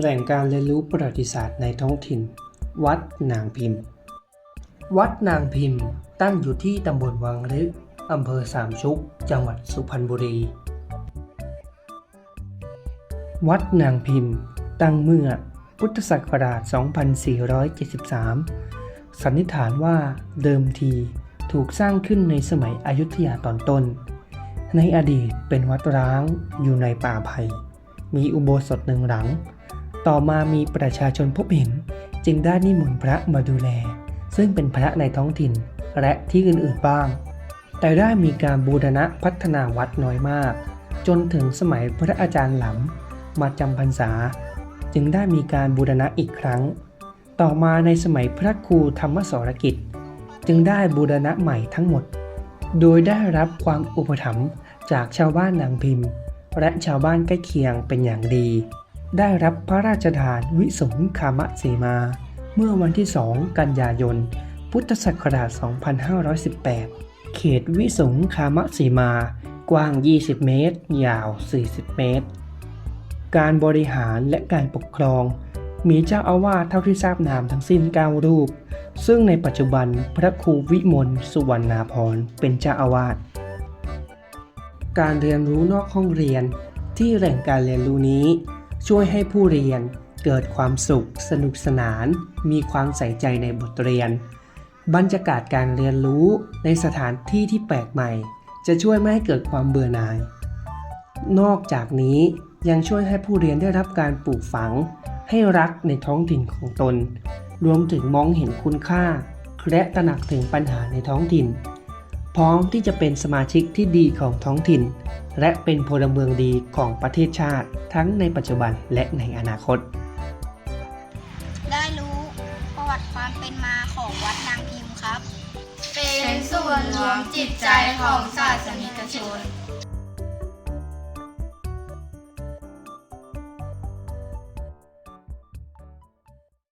แหล่งการเรียนรู้ประวัติศาสตร์ในท้องถิ่น วัดนางพิมพ์ วัดนางพิมพ์ตั้งอยู่ที่ตำบลวังลึกอำเภอสามชุก จังหวัดสุพรรณบุรี วัดนางพิมพ์ ตั้งเมื่อพุทธศักราช 2473 สันนิษฐานว่าเดิมทีถูกสร้างขึ้นในสมัยอยุธยาตอนต้น ในอดีตเป็นวัดร้างอยู่ในป่าไผ่มีอุโบสถหนึ่งหลัง ต่อมามีประชาชนพบเห็น จึงได้นิมนต์พระมาดูแล ซึ่งเป็นพระในท้องถิ่นและที่อื่นๆบ้าง แต่ได้มีการบูรณะพัฒนาวัดน้อยมาก จนถึงสมัยพระอาจารย์หลำมาจำพรรษา จึงได้มีการบูรณะอีกครั้ง ต่อมาในสมัยพระครูธรรมสรกิจ จึงได้บูรณะใหม่ทั้งหมด โดยได้รับความอุปถัมภ์จากชาวบ้านนางพิมพ์ และชาวบ้านใกล้เคียงเป็นอย่างดี ได้รับพระราชทานวิสงคามสีมา เมื่อวันที่ 2 กันยายน พุทธศักราช 2518 เขตวิสงคามสีมา กว้าง 20 เมตร ยาว 40 เมตร การบริหารและการปกครอง มีเจ้าอาวาสเท่าที่ทราบนามทั้งสิ้น 9 รูป ซึ่งในปัจจุบันพระครูวิมลสุวรรณาพรเป็นเจ้าอาวาส การเรียนรู้นอกห้องเรียนที่แหล่งการเรียนรู้นี้ ช่วยให้ผู้เรียนเกิดความสุข สนุกสนาน มีความใส่ใจในบทเรียน บรรยากาศการเรียนรู้ในสถานที่ที่แปลกใหม่ จะช่วยไม่ให้เกิดความเบื่อหน่าย นอกจากนี้ยังช่วยให้ผู้เรียนได้รับการปลูกฝัง ให้รักในท้องถิ่นของตน รวมถึงมองเห็นคุณค่า และตระหนักถึงปัญหาในท้องถิ่น พร้อมที่จะเป็นสมาชิกที่ดีของท้องถิ่น และเป็นพลเมืองดีของประเทศชาติ ทั้งในปัจจุบันและในอนาคต ได้รู้ประวัติความเป็นมาของวัดนางพิมพ์ครับ เป็นส่วนรวมจิตใจของศาสนิกชน